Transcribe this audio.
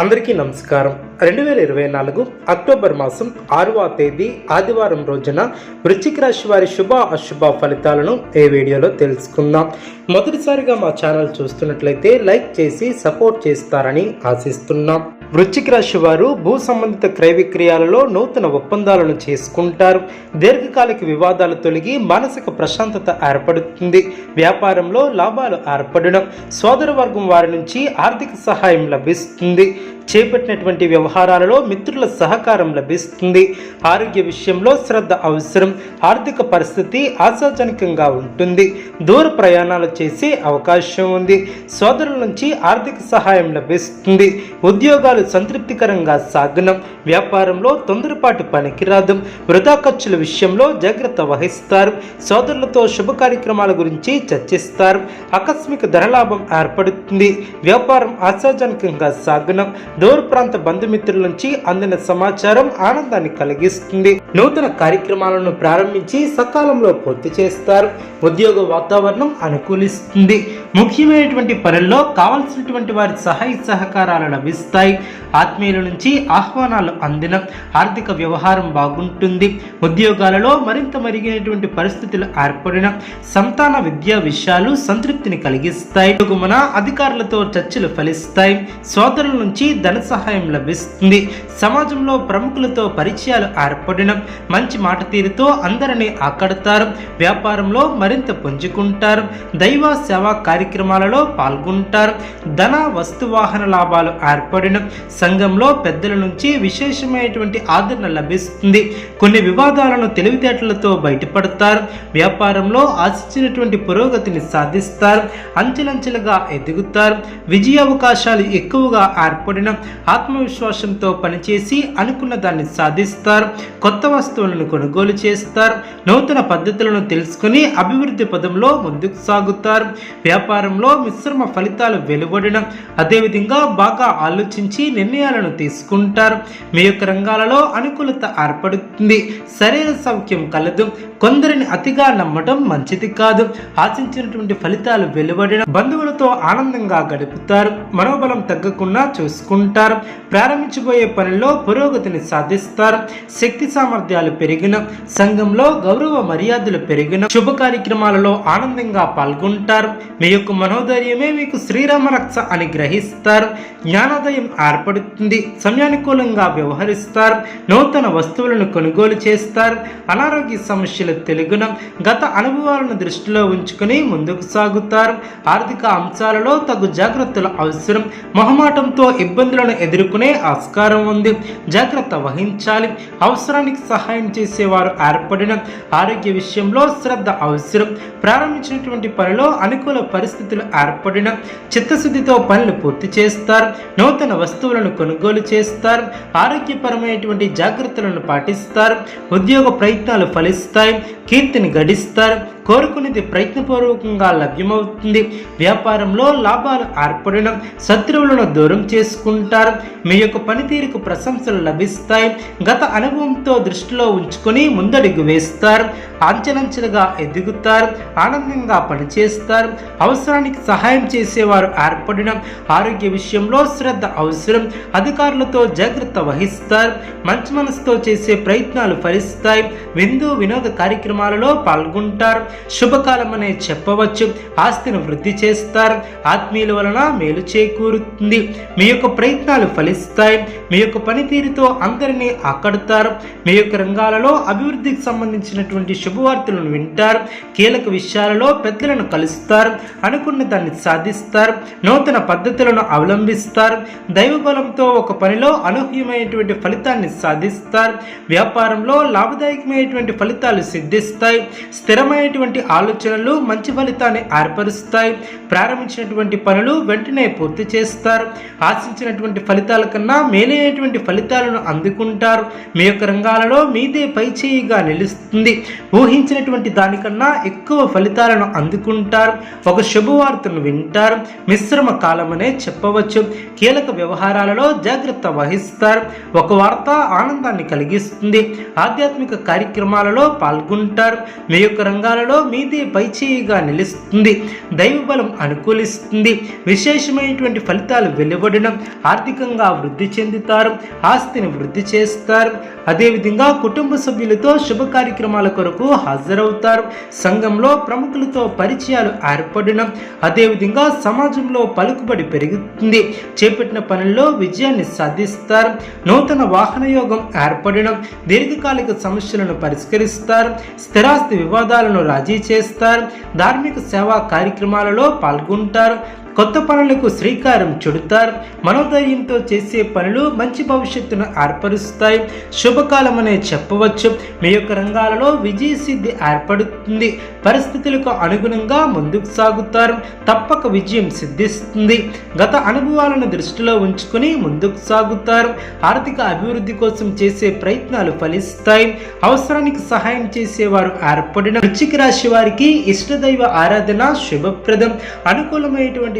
అందరికీ నమస్కారం. రెండు వేల ఇరవై నాలుగు అక్టోబర్ మాసం ఆరవ తేదీ ఆదివారం రోజున వృశ్చిక రాశి వారి శుభ అశుభ ఫలితాలను ఈ వీడియోలో తెలుసుకుందాం. మొదటిసారిగా మా ఛానల్ చూస్తున్నట్లయితే లైక్ చేసి సపోర్ట్ చేస్తారని ఆశిస్తున్నాం. వృశ్చిక రాశి వారు భూ సంబంధిత క్రయ విక్రయాలలో నూతన ఒప్పందాలను చేసుకుంటారు. దీర్ఘకాలిక వివాదాలు తొలగి మానసిక ప్రశాంతత ఏర్పడుతుంది. వ్యాపారంలో లాభాలు ఏర్పడడం. సోదర వర్గం వారి నుంచి ఆర్థిక సహాయం లభిస్తుంది. చేపట్టినటువంటి వ్యవహారాలలో మిత్రుల సహకారం లభిస్తుంది. ఆరోగ్య విషయంలో శ్రద్ధ అవసరం. ఆర్థిక పరిస్థితి ఆశాజనకంగా ఉంటుంది. దూర ప్రయాణాలు చేసే అవకాశం ఉంది. సోదరుల నుంచి ఆర్థిక సహాయం లభిస్తుంది. ఉద్యోగాలు సంతృప్తికరంగా సాగనం. వ్యాపారంలో తొందరపాటు పనికిరాదు. వృధా ఖర్చుల విషయంలో జాగ్రత్త వహిస్తారు. సోదరులతో శుభ కార్యక్రమాల గురించి చర్చిస్తారు. ఆకస్మిక ధనలాభం ఏర్పడుతుంది. వ్యాపారం ఆశాజనకంగా సాగనం. దూర ప్రాంత బంధుమిత్రుల నుంచి అందిన సమాచారం ఆనందాన్ని కలిగిస్తుంది. నూతన కార్యక్రమాలను ప్రారంభించి సకాలంలో పూర్తి చేస్తారు. ఉద్యోగ వాతావరణం అనుకూలిస్తుంది. ముఖ్యమైనటువంటి పనుల్లో కావలసినటువంటి వారి సహాయ సహకారాలు లభిస్తాయి. ఆత్మీయుల నుంచి ఆహ్వానాలు అందిన. ఆర్థిక వ్యవహారం బాగుంటుంది. ఉద్యోగాలలో మరింత మరిగినటువంటి పరిస్థితులు ఏర్పడిన. సంతాన విద్యా విషయాలు సంతృప్తిని కలిగిస్తాయి. మన అధికారులతో చర్చలు ఫలిస్తాయి. సోదరుల నుంచి ధన సహాయం లభిస్తుంది. సమాజంలో ప్రముఖులతో పరిచయాలు ఏర్పడిన. మంచి మాట తీరుతో అందరినీ ఆకడతారు. వ్యాపారంలో మరింత పుంజుకుంటారు. దైవ సేవా కార్యక్రమాలలో పాల్గొంటారు. ధన వస్తువాహన లాభాలు ఏర్పడిన. సంఘంలో పెద్దల నుంచి విశేషమైనటువంటి ఆదరణ లభిస్తుంది. కొన్ని వివాదాలను తెలివితేటలతో బయటపడతారు. వ్యాపారంలో ఆశించినటువంటి పురోగతిని సాధిస్తారు. అంచెలంచెలుగా ఎదుగుతారు. విజయ అవకాశాలు ఎక్కువగా ఏర్పడిన. ఆత్మవిశ్వాసంతో పనిచేసి అనుకున్న దాన్ని సాధిస్తారు. కొత్త వస్తువులను కొనుగోలు చేస్తారు. నూతన పద్ధతులను తెలుసుకుని అభివృద్ధి పదంలో ముందుకు సాగుతారు. వ్యాపారంలో మిశ్రమ ఫలితాలు వెలువడిన అదేవిధంగా బాగా ఆలోచించి నిర్ణయాలను తీసుకుంటారు. మీ యొక్క రంగాలలో అనుకూలత ఏర్పడుతుంది. శరీర సౌఖ్యం కలదు. కొందరిని అతిగా నమ్మడం మంచిది కాదు. ఆశించినటువంటి ఫలితాలు వెలువడిన బంధువులతో ఆనందంగా గడుపుతారు. మనోబలం తగ్గకుండా చూసుకుంటారు. ప్రారంభించబోయే పనిలో పురోగతిని సాధిస్తారు. శక్తి సామర్థ్యాలు పెరిగిన సంఘంలో గౌరవ మర్యాదలు పెరిగిన శుభ కార్యక్రమాలలో ఆనందంగా పాల్గొంటారు. మీ యొక్క మనోధైర్యమే మీకు శ్రీరామ రక్ష అని గ్రహిస్తారు. జ్ఞానోదయం ఏర్పడుతుంది. సమయానుకూలంగా వ్యవహరిస్తారు. నూతన వస్తువులను కొనుగోలు చేస్తారు. అనారోగ్య సమస్యల తెలుగున గత అనుభవాలను దృష్టిలో ఉంచుకొని ముందుకు సాగుతారు. ఆర్థిక అంశాలలో తగు జాగ్రత్తల అవసరం. మొహమాటంతో ఇబ్బందులను ఎదుర్కొనే ఆస్కారం ఉంది. జాగ్రత్త వహించాలి. అవసరానికి సహాయం చేసేవారు ఏర్పడిన ఆరోగ్య విషయంలో శ్రద్ధ అవసరం. ప్రారంభించినటువంటి పనిలో అనుకూల పరిస్థితి పరిస్థితులు ఏర్పడిన చిత్తశుద్ధితో పనులు పూర్తి చేస్తారు. నూతన వస్తువులను కొనుగోలు చేస్తారు. ఆరోగ్యపరమైనటువంటి జాగ్రత్తలను పాటిస్తారు. ఉద్యోగ ప్రయత్నాలు ఫలిస్తాయి. కీర్తిని గడిస్తారు. కోరుకునేది ప్రయత్నపూర్వకంగా లభ్యమవుతుంది. వ్యాపారంలో లాభాలు ఏర్పడడం శత్రువులను దూరం చేసుకుంటారు. మీ యొక్క పనితీరుకు ప్రశంసలు లభిస్తాయి. గత అనుభవంతో దృష్టిలో ఉంచుకొని ముందడుగు వేస్తారు. అంచెలంచెలుగా ఎదుగుతారు. ఆనందంగా పనిచేస్తారు. అవసరానికి సహాయం చేసేవారు ఏర్పడడం ఆరోగ్య విషయంలో శ్రద్ధ అవసరం. అధికారులతో జాగ్రత్త వహిస్తారు. మంచి మనసుతో చేసే ప్రయత్నాలు ఫలిస్తాయి. విందు వినోద కార్యక్రమాలలో పాల్గొంటారు. శుభకాలమనే చెప్పవచ్చు. ఆస్తిని వృద్ధి చేస్తారు. ఆత్మీయుల వలన మేలు చేకూరుతుంది. మీ యొక్క ప్రయత్నాలు ఫలిస్తాయి. మీ యొక్క పనితీరుతో అందరినీ ఆకడతారు మీ యొక్క రంగాలలో అభివృద్ధికి సంబంధించినటువంటి శుభవార్తలను వింటారు. కీలక విషయాలలో పెద్దలను కలుస్తారు. అనుకున్న దాన్ని సాధిస్తారు. నూతన పద్ధతులను అవలంబిస్తారు. దైవ బలంతో ఒక పనిలో అనూహ్యమైనటువంటి ఫలితాన్ని సాధిస్తారు. వ్యాపారంలో లాభదాయకమైనటువంటి ఫలితాలు సిద్ధిస్తాయి. స్థిరమైనటువంటి ఆలోచనలు మంచి ఫలితాన్ని ఏర్పరుస్తాయి. ప్రారంభించినటువంటి పనులు వెంటనే పూర్తి చేస్తారు. ఆశించినటువంటి ఫలితాల కన్నా మేలైనటువంటి ఫలితాలను అందుకుంటారు. మీ యొక్క రంగాలలో మీదే పైచేయిగా నిలుస్తుంది. ఊహించినటువంటి దానికన్నా ఎక్కువ ఫలితాలను అందుకుంటారు. ఒక శుభవార్తను వింటారు. మిశ్రమ కాలమనే చెప్పవచ్చు. కీలక వ్యవహారాలలో జాగ్రత్త వహిస్తారు. ఒక వార్త ఆనందాన్ని కలిగిస్తుంది. ఆధ్యాత్మిక కార్యక్రమాలలో పాల్గొంటారు. మీ యొక్క రంగాలలో కార్యాలలో మీదే పైచేయిగా నిలుస్తుంది దైవబలం అనుకూలిస్తుంది. విశేషమైనటువంటి ఫలితాలు వెలువడడం ఆర్థికంగా వృద్ధి చెందుతారు ఆస్తిని వృద్ధి చేస్తారు. అదేవిధంగా కుటుంబ సభ్యులతో శుభ కార్యక్రమాల కొరకు హాజరవుతారు. సంఘంలో ప్రముఖులతో పరిచయాలు ఏర్పడడం అదేవిధంగా సమాజంలో పలుకుబడి పెరుగుతుంది. చేపట్టిన పనుల్లో విజయాన్ని సాధిస్తారు. నూతన వాహన యోగం ఏర్పడడం దీర్ఘకాలిక సమస్యలను పరిష్కరిస్తారు. స్థిరాస్తి వివాదాలను రాజీ చేస్తారు. ధార్మిక సేవా కార్యక్రమాలలో పాల్గొంటారు. కొత్త పనులకు శ్రీకారం చుడతారు. మనోధైర్యంతో చేసే పనులు మంచి భవిష్యత్తును ఏర్పరుస్తాయి. శుభకాలం అనే చెప్పవచ్చు. మీ యొక్క రంగాలలో విజయ సిద్ధి ఏర్పడుతుంది. పరిస్థితులకు అనుగుణంగా ముందుకు సాగుతారు. తప్పక విజయం సిద్ధిస్తుంది. గత అనుభవాలను దృష్టిలో ఉంచుకుని ముందుకు సాగుతారు. ఆర్థిక అభివృద్ధి కోసం చేసే ప్రయత్నాలు ఫలిస్తాయి. అవసరానికి సహాయం చేసేవారు ఏర్పడిన వృచ్చిక రాశి వారికి ఇష్టదైవ ఆరాధన శుభప్రదం. అనుకూలమైనటువంటి